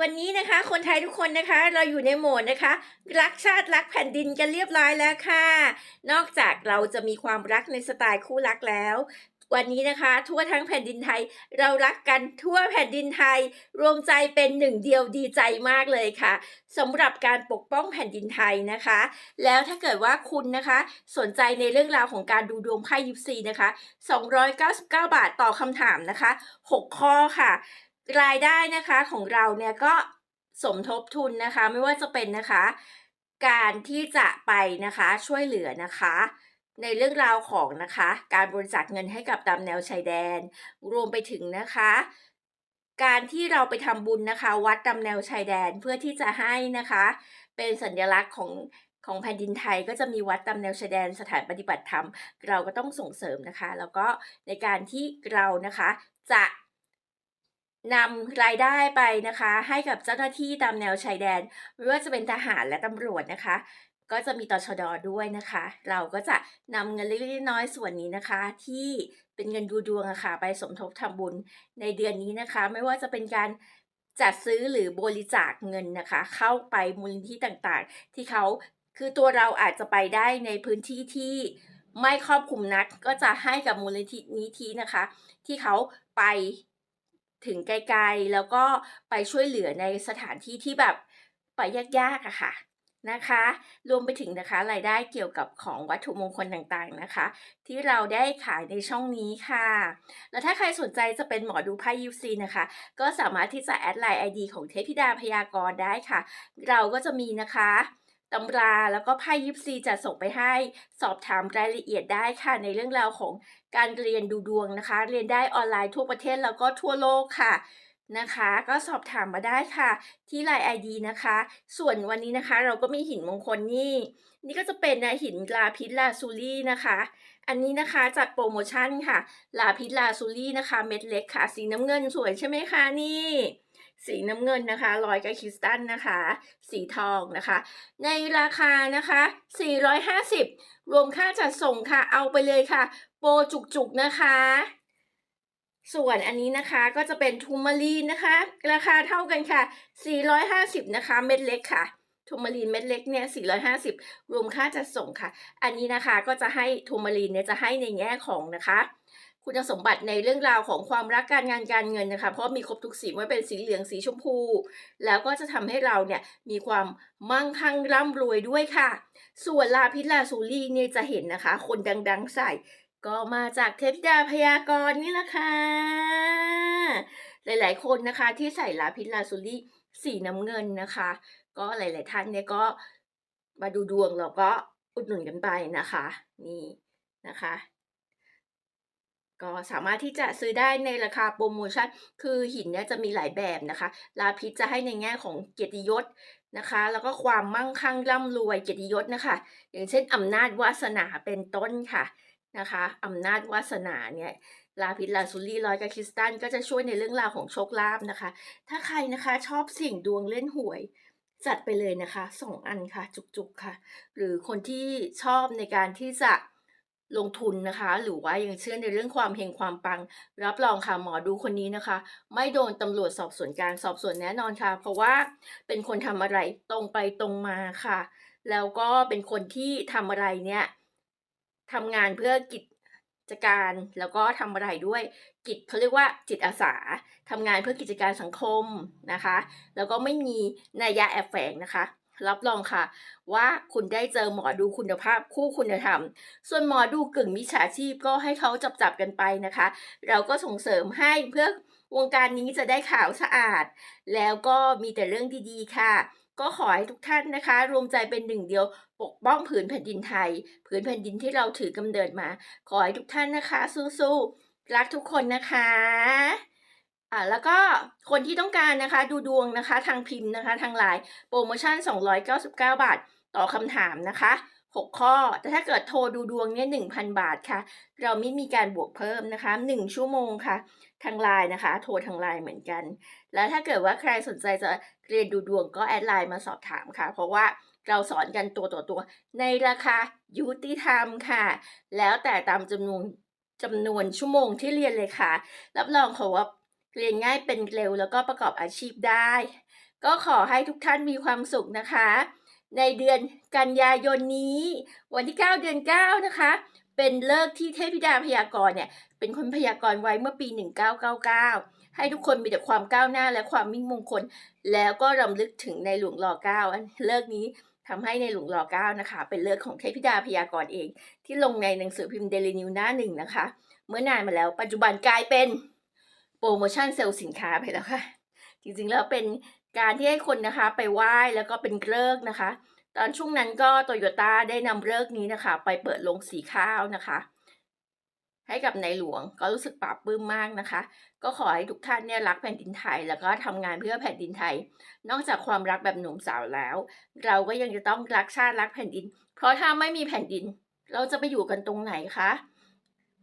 วันนี้นะคะคนไทยทุกคนนะคะเราอยู่ในโหมดนะคะ รักชาติรักแผ่นดินกันเรียบร้อยแล้วค่ะ นอกจากเราจะมีความรักในสไตล์คู่รักแล้ว วันนี้นะคะ ทั่วทั้งแผ่นดินไทย เรารักกันทั่วแผ่นดินไทย รวมใจเป็นหนึ่งเดียวดีใจมากเลยค่ะสำหรับการปกป้องแผ่นดินไทยนะคะ แล้วถ้าเกิดว่าคุณนะคะ สนใจในเรื่องราวของการดูดวงไพ่ยิปซีนะคะ 299 บาทต่อคำถามนะคะ 6 ข้อค่ะ รายได้นะคะของเราเนี่ยก็สมทบทุนนะคะ ไม่ว่าจะเป็นนะคะ การที่จะไปนะคะช่วยเหลือนะคะ ในเรื่องราวของนะคะ การบริจาคเงินให้กับตามแนวชายแดน รวมไปถึงนะคะ การที่เราไปทำบุญนะคะ วัดตามแนวชายแดนเพื่อที่จะให้นะคะ เป็นสัญลักษณ์ของของแผ่นดินไทยก็จะมีวัดตามแนวชายแดนสถานปฏิบัติธรรม เราก็ต้องส่งเสริมนะคะ แล้วก็ในการที่เรานะคะจะ นำรายได้ไปนะคะ ให้กับเจ้าหน้าที่ตามแนวชายแดน ไม่ว่าจะเป็นทหารและตำรวจนะคะ ก็จะมีตชดด้วยนะคะ เราก็จะนำเงินเล็กๆน้อยๆส่วนนี้นะคะ ที่เป็นเงินดูดวงอะค่ะไปสมทบทำบุญในเดือนนี้นะคะ ไม่ว่าจะเป็นการจัดซื้อหรือบริจาคเงินนะคะ เข้าไปมูลนิธิต่างๆ ที่เขาคือตัวเราอาจจะไปได้ในพื้นที่ที่ไม่ครอบคลุมนักก็จะให้กับมูลนิธินิธินะคะ ที่เขาไป ถึงไกลๆ แล้วก็ไปช่วยเหลือในสถานที่ที่แบบไปยากๆอะค่ะนะคะ รวมไปถึงนะคะรายได้เกี่ยวกับของวัตถุมงคลต่างๆนะคะ ที่เราได้ขายในช่องนี้ค่ะ แล้วถ้าใครสนใจจะเป็นหมอดูไพ่ยิปซีนะคะ ก็สามารถที่จะแอดไลน์ ID ของเทพธิดาพยากรณ์ได้ค่ะ เราก็จะมีนะคะ ตำราแล้วก็ไพ่ยิปซีจะส่งไปให้สอบถามรายละเอียดได้ค่ะในเรื่องราวของการเรียนดูดวงนะคะ เรียนได้ออนไลน์ทั่วประเทศแล้วก็ทั่วโลกค่ะนะคะ ก็สอบถามมาได้ค่ะ ที่ไลน์ ID นะคะ ส่วนวันนี้นะคะเราก็มีหินมงคลนี่ นี่ก็จะเป็นนะหินลาพิษลาซูรี่นะคะ อันนี้นะคะจัดโปรโมชั่นค่ะ ลาพิษลาซูรี่นะคะ เม็ดเล็กค่ะ สีน้ำเงินสวยใช่ไหมคะนี่ สีน้ำเงินนะคะลอยกับคริสตัลนะคะ สีทองนะคะ ในราคานะคะ 450 รวมค่าจัดส่งค่ะ เอาไปเลยค่ะ โปรจุกๆนะคะ ส่วนอันนี้นะคะก็จะเป็นทูมารีนนะคะ ราคาเท่ากันค่ะ 450 นะคะ เม็ดเล็กค่ะทูมารีนเม็ดเล็กเนี่ย 450 รวมค่าจัดส่งค่ะ อันนี้นะคะก็จะให้ทูมารีนเนี่ยจะให้ในแง่ของนะคะ คุณสมบัติในเรื่องราวของความรักการงานการเงินนะคะ เพราะมีครบทุกสีไม่ว่าเป็นสีเหลืองสีชมพู แล้วก็จะทำให้เราเนี่ยมีความมั่งคั่งร่ำรวยด้วยค่ะ ส่วนลาพิษลาซูรีเนี่ยจะเห็นนะคะ คนดังๆใส่ ก็มาจากเทพดาพยากรณ์นี่แหละค่ะ หลายๆคนนะคะที่ใส่ลาพิษลาซูรีสีน้ำเงินนะคะ ก็หลาย ๆ ท่านเนี่ยก็มาดูดวงแล้วก็อุดหนุนกันไปนะคะ นี่นะคะ ก็สามารถที่จะซื้อได้ในราคาโปรโมชั่น คือหินเนี่ยจะมีหลายแบบนะคะ ลาพิษจะให้ในแง่ของเกียรติยศนะคะ แล้วก็ความมั่งคั่งร่ำรวยเกียรติยศนะคะ อย่างเช่นอำนาจวาสนาเป็นต้นค่ะนะคะอำนาจวาสนาเนี่ยลาพิษลาซูรี่ร้อยกับคริสตัลก็จะช่วยในเรื่องราวของโชคลาภนะคะ ถ้าใครนะคะชอบเสี่ยงดวงเล่นหวยจัดไปเลยนะคะสองอันค่ะจุกๆค่ะ หรือคนที่ชอบในการที่จะ ลงทุนนะคะ หรือว่ายังเชื่อในเรื่องความเฮงความปัง รับรองค่ะหมอดูคนนี้นะคะ ไม่โดนตำรวจสอบสวนกลารสอบสวนแน่นอนค่ะ เพราะว่าเป็นคนทำอะไรตรงไปตรงมาค่ะ แล้วก็เป็นคนที่ทำอะไรเนี่ยทำงานเพื่อกิจการแล้วก็ทำอะไรด้วยกิจเขาเรียกว่าจิตอาสาทำงานเพื่อกิจการสังคมนะคะ แล้วก็ไม่มีนัยยะแอบแฝงนะคะ รับรองค่ะ ว่าคุณได้เจอหมอดูคุณภาพคู่คุณธรรม ส่วนหมอดูกึ่งมิจฉาชีพก็ให้เขาจับจับกันไปนะคะ เราก็ส่งเสริมให้เพื่อวงการนี้จะได้ข่าวสะอาด แล้วก็มีแต่เรื่องดีๆค่ะ ก็ขอให้ทุกท่านนะคะ รวมใจเป็นหนึ่งเดียวปกป้องผืนแผ่นดินไทย ผืนแผ่นดินที่เราถือกำเนิดมา ขอให้ทุกท่านนะคะ สู้ๆรักทุกคนนะคะ อ่าแล้วก็คนที่ต้องการนะคะดูดวงนะคะทางพิมพ์นะคะ ทางไลน์โปรโมชั่น 299 บาท ต่อคำถามนะคะ 6 ข้อ แต่ถ้าเกิดโทรดูดวงเนี่ย1,000 บาทค่ะ เราไม่มีการบวกเพิ่มนะคะ 1 ชั่วโมงค่ะ ทางไลน์นะคะ โทรทางไลน์เหมือนกัน แล้วถ้าเกิดว่าใครสนใจจะเรียนดูดวงก็แอดไลน์มาสอบถามค่ะ เพราะว่าเราสอนกันตัวต่อตัว ในราคายุติธรรมค่ะ แล้วแต่ตามจำนวนจำนวนชั่วโมงที่เรียนเลยค่ะ รับรองค่ะว่า เรียนง่ายเป็นเร็วแล้วก็ประกอบอาชีพได้ ก็ขอให้ทุกท่านมีความสุขนะคะ ในเดือนกันยายนนี้ วันที่ 9 เดือน 9 นะคะ เป็นเลิกที่เทพธิดาพยากรณ์เนี่ย เป็นคนพยากรณ์ไว้เมื่อปี 1999 ให้ทุกคนมีแต่ความก้าวหน้าและความมิ่งมงคล แล้วก็รำลึกถึงในหลวงรอเก้าอันเลิกนี้ทำให้ในหลวงรอเก้านะคะ เป็นเลิกของเทพธิดาพยากรณ์เอง ที่ลงในหนังสือพิมพ์เดลินิวหน้าหนึ่งนะคะ เมื่อนานมาแล้วปัจจุบันกลายเป็น รโมชั่นเซลล์สินค้าไปแล้วค่ะ จริงๆแล้วเป็นการที่ให้คนนะคะไปไหว้แล้วก็เป็นเลิกนะคะ ตอนช่วงนั้นก็โตโยต้าได้นำเลิกนี้นะคะ ไปเปิดโรงสีข้าวนะคะ ให้กับในหลวงก็รู้สึกปลาบปลื้มมากนะคะ ก็ขอให้ทุกท่านเนี่ยรักแผ่นดินไทย แล้วก็ทำงานเพื่อแผ่นดินไทย นอกจากความรักแบบหนุ่มสาวแล้ว เราก็ยังจะต้องรักชาติรักแผ่นดิน เพราะถ้าไม่มีแผ่นดิน เราจะไปอยู่กันตรงไหนคะ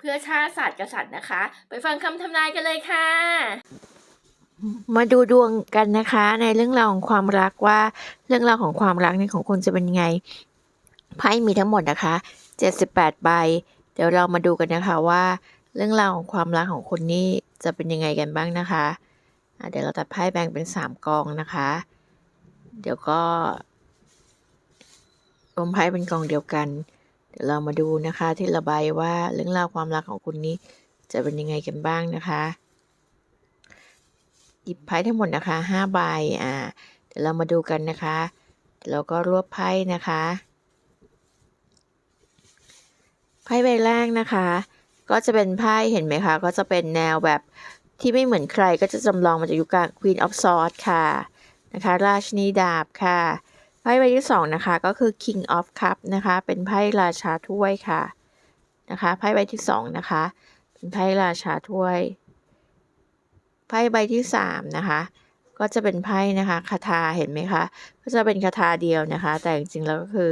พื่อชาติศาสตร์กษัตริย์นะคะ ไปฟังคำทำนายกันเลยค่ะ มาดูดวงกันนะคะ ในเรื่องราวของความรักว่าเรื่องราวของความรักในของคุณจะเป็นยังไงไพ่มีทั้งหมดนะคะ 78 ใบ เดี๋ยวเรามาดูกันนะคะว่า เรื่องราวของความรักของคุณนี่จะเป็นยังไงกันบ้างนะคะะเดี๋ยวเราตัดไพ่แบ่งเป็น 3 กองนะคะ เดี๋ยวก็รวมไพ่เป็นกองเดียวกัน เดี๋ยวเรามาดูนะคะที่ระบายว่าเรื่องราวความรักของคุณนี่จะเป็นยังไงกันบ้างนะคะหยิบไพ่ทั้งหมดนะคะห้าใบอ่าเดี๋ยวเรามาดูกันนะคะเดี๋ยวเราก็รวบไพ่นะคะไพ่ใบแรกนะคะ ก็จะเป็นไพ่เห็นไหมคะ ก็จะเป็นแนวแบบที่ไม่เหมือนใครก็จะจำลองมาจากยุคการ Queen of Swords ค่ะนะคะ ราชนีดาบค่ะ ไพ่ใบที่สองนะคะก็คือ King of Cup นะคะ เป็นไพ่ราชาถ้วยค่ะนะคะไพ่ใบที่สองนะคะเป็นไพ่ราชาถ้วยไพ่ใบที่สามนะคะก็จะเป็นไพ่นะคะคาถาเห็นไหมคะก็จะเป็นคาถาเดียวนะคะ แต่จริงๆแล้วก็คือ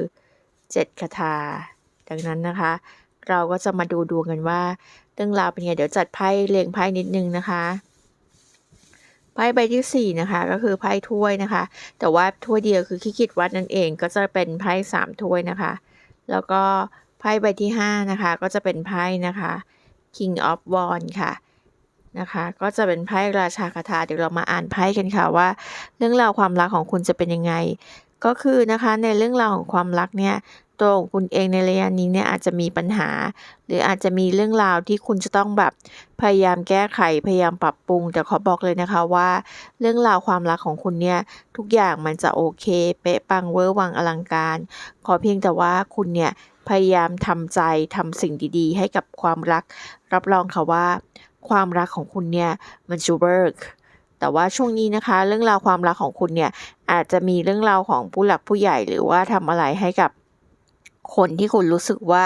เจ็ดคาถาดังนั้นนะคะ เราก็จะมาดูดวงกันว่าเรื่องราวเป็นไงเดี๋ยวจัดไพ่เรียงไพ่นิดนึงนะคะ ไพ่ใบที่สี่นะคะก็คือไพ่ถ้วยนะคะ แต่ว่าถ้วยเดียวคือขี้คิดวัดนั่นเองก็จะเป็นไพ่สามถ้วยนะคะ แล้วก็ไพ่ใบที่ห้านะคะก็จะเป็นไพ่นะคะ King of Wands ค่ะนะคะก็จะเป็นไพ่ราชาคาถาเดี๋ยวเรามาอ่านไพ่กันค่ะว่า เรื่องราวความรักของคุณจะเป็นยังไง ก็คือนะคะในเรื่องราวของความรักเนี่ย ตัวของคุณเองในระยะนี้เนี่ยอาจจะมีปัญหา หรืออาจจะมีเรื่องราวที่คุณจะต้องแบบพยายามแก้ไขพยายามปรับปรุง แต่ขอบอกเลยนะคะว่า เรื่องราวความรักของคุณเนี่ยทุกอย่างมันจะโอเค เป๊ะปังเวอร์วังอลังการ ขอเพียงแต่ว่าคุณเนี่ยพยายามทำใจทำสิ่งดีๆ ให้กับความรัก รับรองค่ะว่า ความรักของคุณเนี่ยมันจะเวิร์กแต่ว่าช่วงนี้นะคะ เรื่องราวความรักของคุณเนี่ยอาจจะมีเรื่องราวของผู้หลักผู้ใหญ่หรือว่าทำอะไรให้กับ คนที่คุณรู้สึกว่า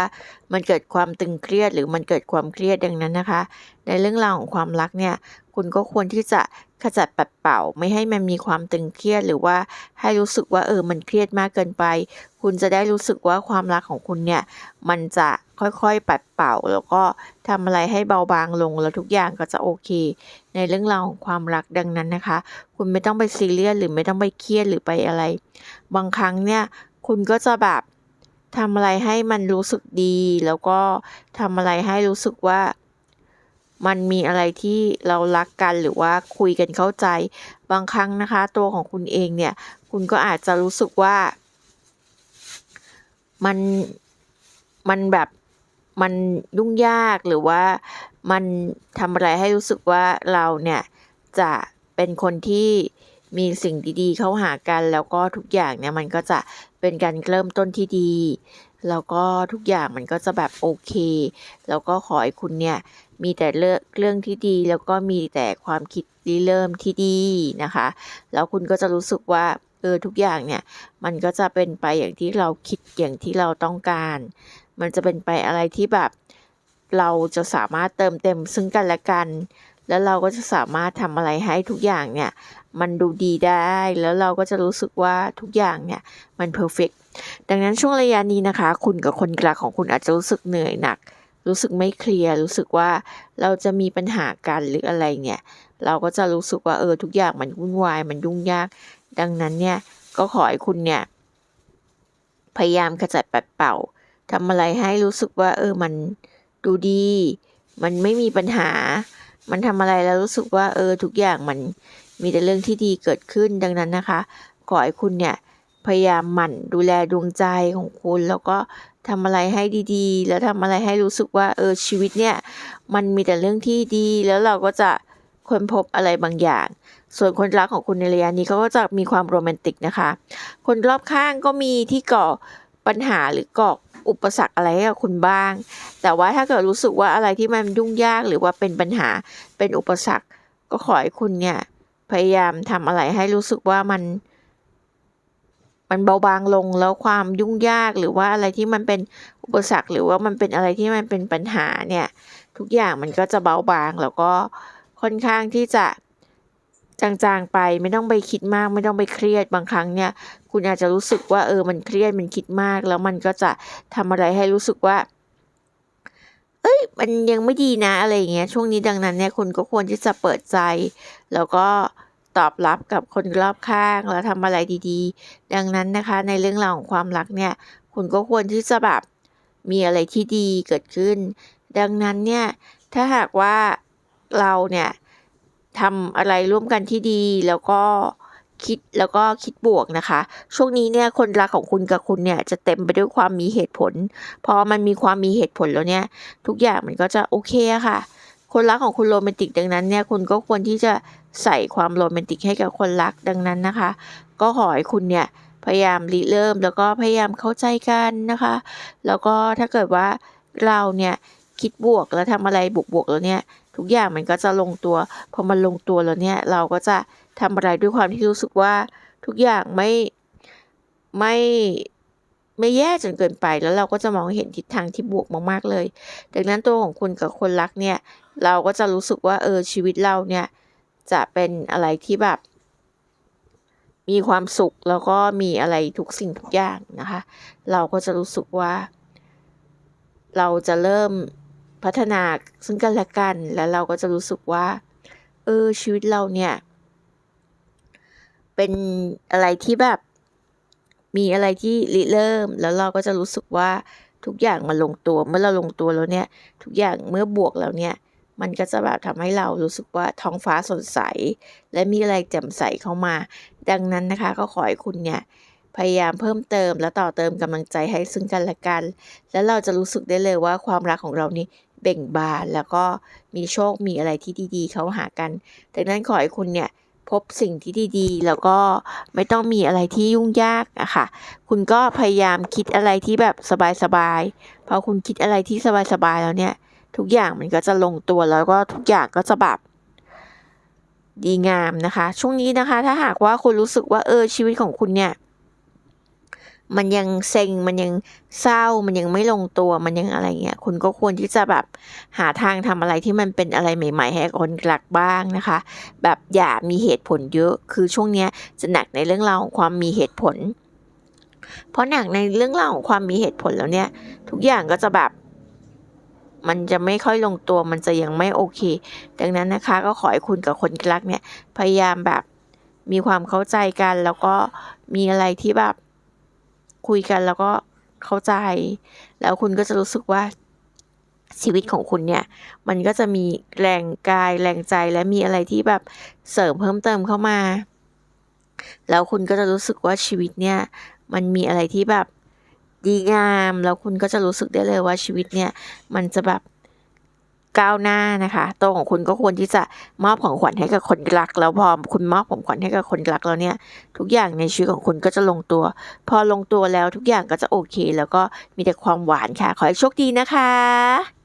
มันเกิดความตึงเครียดหรือมันเกิดความเครียดดังนั้นนะคะ ในเรื่องราวของความรักเนี่ยคุณก็ควรที่จะขจัดปัดเป่า ไม่ให้มันมีความตึงเครียดหรือว่าให้รู้สึกว่าเออมันเครียดมากเกินไป คุณจะได้รู้สึกว่าความรักของคุณเนี่ยมันจะค่อยๆปัดเป่า แล้วก็ทำอะไรให้เบาบางลงแล้วทุกอย่างก็จะโอเค ในเรื่องราวของความรักดังนั้นนะคะ คุณไม่ต้องไปซีเรียสหรือไม่ต้องไปเครียดหรือไปอะไร บางครั้งเนี่ยคุณก็จะแบบ ทำอะไรให้มันรู้สึกดี แล้วก็ทำอะไรให้รู้สึกว่า มันมีอะไรที่เรารักกันหรือว่าคุยกันเข้าใจ บางครั้งนะคะ ตัวของคุณเองเนี่ย คุณก็อาจจะรู้สึกว่า มันมันแบบมันยุ่งยากหรือว่ามันทำอะไรให้รู้สึกว่าเราเนี่ยจะเป็นคนที่ มีสิ่งดีๆเข้าหากัน แล้วก็ทุกอย่างเนี่ยมันก็จะเป็นการเริ่มต้นที่ดี แล้วก็ทุกอย่างมันก็จะแบบโอเค แล้วก็ขอให้คุณเนี่ยมีแต่เรื่องเรื่องที่ดี แล้วก็มีแต่ความคิดริเริ่มที่ดีนะคะ แล้วคุณก็จะรู้สึกว่าเออทุกอย่างเนี่ยมันก็จะเป็นไปอย่างที่เราคิดอย่างที่เราต้องการ มันจะเป็นไปอะไรที่แบบเราจะสามารถเติมเต็มซึ่งกันและกัน แล้วเราก็จะสามารถทำอะไรให้ทุกอย่างเนี่ย มันดูดีได้ แล้วเราก็จะรู้สึกว่าทุกอย่างเนี่ย มันเพอร์เฟกดังนั้นช่วงระยะนี้นะคะ คุณกับคนรักของคุณอาจจะรู้สึกเหนื่อยหนัก รู้สึกไม่เคลียร์ รู้สึกว่าเราจะมีปัญหากันหรืออะไรเนี่ย เราก็จะรู้สึกว่าเออทุกอย่างมันวุ่นวาย มันยุ่งยาก ดังนั้นเนี่ยก็ขอให้คุณเนี่ย พยายามขจัดปัดเป่าทำอะไรให้รู้สึกว่า เออมันดูดี มันไม่มีปัญหา มันทำอะไรแล้วรู้สึกว่าเออทุกอย่างมันมีแต่เรื่องที่ดีเกิดขึ้นดังนั้นนะคะ ขอให้คุณเนี่ยพยายามหมั่นดูแลดวงใจของคุณ แล้วก็ทำอะไรให้ดีๆ แล้วทำอะไรให้รู้สึกว่าเออชีวิตเนี่ยมันมีแต่เรื่องที่ดี แล้วเราก็จะค้นพบอะไรบางอย่าง ส่วนคนรักของคุณในระยะนี้เขาก็จะมีความโรแมนติกนะคะ คนรอบข้างก็มีที่ก่อปัญหาหรือก่อ อุปสรรคอะไรให้กับคุณบ้าง แต่ว่าถ้าเกิดรู้สึกว่าอะไรที่มันยุ่งยากหรือว่าเป็นปัญหาเป็นอุปสรรค ก็ขอให้คุณเนี่ยพยายามทำอะไรให้รู้สึกว่ามัน มันเบาบางลงแล้วความยุ่งยากหรือว่าอะไรที่มันเป็นอุปสรรค หรือว่ามันเป็นอะไรที่มันเป็นปัญหาเนี่ย ทุกอย่างมันก็จะเบาบางแล้วก็ค่อนข้างที่จะ จางๆไปไม่ต้องไปคิดมากไม่ต้องไปเครียดบางครั้งเนี่ย คุณอาจจะรู้สึกว่าเออมันเครียดมันคิดมาก แล้วมันก็จะทำอะไรให้รู้สึกว่า เอ้ยมันยังไม่ดีนะอะไรอย่างเงี้ยช่วงนี้ดังนั้นเนี่ยคุณก็ควรที่จะเปิดใจ แล้วก็ตอบรับกับคนรอบข้างแล้วทำอะไรดีๆ ดังนั้นนะคะในเรื่องราวของความรักเนี่ย คุณก็ควรที่จะแบบมีอะไรที่ดีเกิดขึ้น ดังนั้นเนี่ยถ้าหากว่าเราเนี่ย ทำอะไรร่วมกันที่ดีแล้วก็คิดแล้วก็คิดบวกนะคะ ช่วงนี้เนี่ยคนรักของคุณกับคุณเนี่ยจะเต็มไปด้วยความมีเหตุผล พอมันมีความมีเหตุผลแล้วเนี่ย ทุกอย่างมันก็จะโอเคค่ะ คนรักของคุณโรแมนติกดังนั้นเนี่ยคุณก็ควรที่จะใส่ความโรแมนติกให้กับคนรักดังนั้นนะคะ ก็ขอให้คุณเนี่ยพยายามริเริ่มแล้วก็พยายามเข้าใจกันนะคะ แล้วก็ถ้าเกิดว่าเราเนี่ยคิดบวกแล้วทำอะไรบวกๆแล้วเนี่ย ทุกอย่างมันก็จะลงตัว พอมันลงตัวแล้วเนี่ย เราก็จะทำอะไรด้วยความที่รู้สึกว่าทุกอย่างไม่ไม่ไม่แย่จนเกินไปแล้วเราก็จะมองเห็นทิศทางที่บวกมากๆเลย ดังนั้นตัวของคุณกับคนรักเนี่ย เราก็จะรู้สึกว่าเออชีวิตเราเนี่ย จะเป็นอะไรที่แบบ มีความสุขแล้วก็มีอะไรทุกสิ่งทุกอย่างนะคะ เราก็จะรู้สึกว่า เราจะเริ่ม พัฒนาซึ่งกันและกัน แล้วเราก็จะรู้สึกว่า เออ ชีวิตเราเนี่ย เป็นอะไรที่แบบ มีอะไรที่ริเริ่ม แล้วเราก็จะรู้สึกว่าทุกอย่างมันลงตัว เมื่อเราลงตัวแล้วเนี่ย ทุกอย่างเมื่อบวกแล้วเนี่ย มันก็จะแบบทำให้เรารู้สึกว่าท้องฟ้าสดใส และมีอะไรแจ่มใสเข้ามา ดังนั้นนะคะ ก็ขอให้คุณเนี่ยพยายามเพิ่มเติมและต่อเติมกำลังใจให้ซึ่งกันและกัน แล้วเราจะรู้สึกได้เลยว่าความรักของเรานี่ เบ่งบานแล้วก็มีโชคมีอะไรที่ดีๆ เข้าหากันดังนั้นขอให้คุณเนี่ยพบสิ่งที่ดีๆ แล้วก็ไม่ต้องมีอะไรที่ยุ่งยากอะค่ะ คุณก็พยายามคิดอะไรที่แบบสบายๆพอคุณคิดอะไรที่สบายๆแล้วเนี่ย ทุกอย่างมันก็จะลงตัวแล้วก็ทุกอย่างก็จะแบบดีงามนะคะ ช่วงนี้นะคะ ถ้าหากว่าคุณรู้สึกว่าเออชีวิตของคุณเนี่ย มันยังเซ็งมันยังเศร้ามันยังไม่ลงตัวมันยังอะไรเงี้ยคุณก็ควรที่จะแบบหาทางทำอะไรที่มันเป็นอะไรใหม่ๆให้คนรักบ้างนะคะ แบบอย่ามีเหตุผลเยอะคือช่วงเนี้ยจะหนักในเรื่องราวของความมีเหตุผล เพราะหนักในเรื่องราวของความมีเหตุผลแล้วเนี่ย ทุกอย่างก็จะแบบมันจะไม่ค่อยลงตัวมันจะยังไม่โอเค ดังนั้นนะคะก็ขอให้คุณกับคนรักเนี่ย พยายามแบบมีความเข้าใจกัน แล้วก็มีอะไรที่แบบ คุยกันแล้วก็เข้าใจ แล้วคุณก็จะรู้สึกว่าชีวิตของคุณเนี่ย มันก็จะมีแรงกายแรงใจและมีอะไรที่แบบเสริมเพิ่มเติมเข้ามา แล้วคุณก็จะรู้สึกว่าชีวิตเนี่ย มันมีอะไรที่แบบดีงาม แล้วคุณก็จะรู้สึกได้เลยว่าชีวิตเนี่ย มันจะแบบ ก้าวหน้านะคะตัวของคุณก็ควรที่จะมอบของขวัญให้กับคนรัก แล้วพอคุณมอบของขวัญให้กับคนรักแล้วเนี่ย ทุกอย่างในชีวิตของคุณก็จะลงตัว พอลงตัวแล้วทุกอย่างก็จะโอเค แล้วก็มีแต่ความหวานค่ะ ขอให้โชคดีนะคะ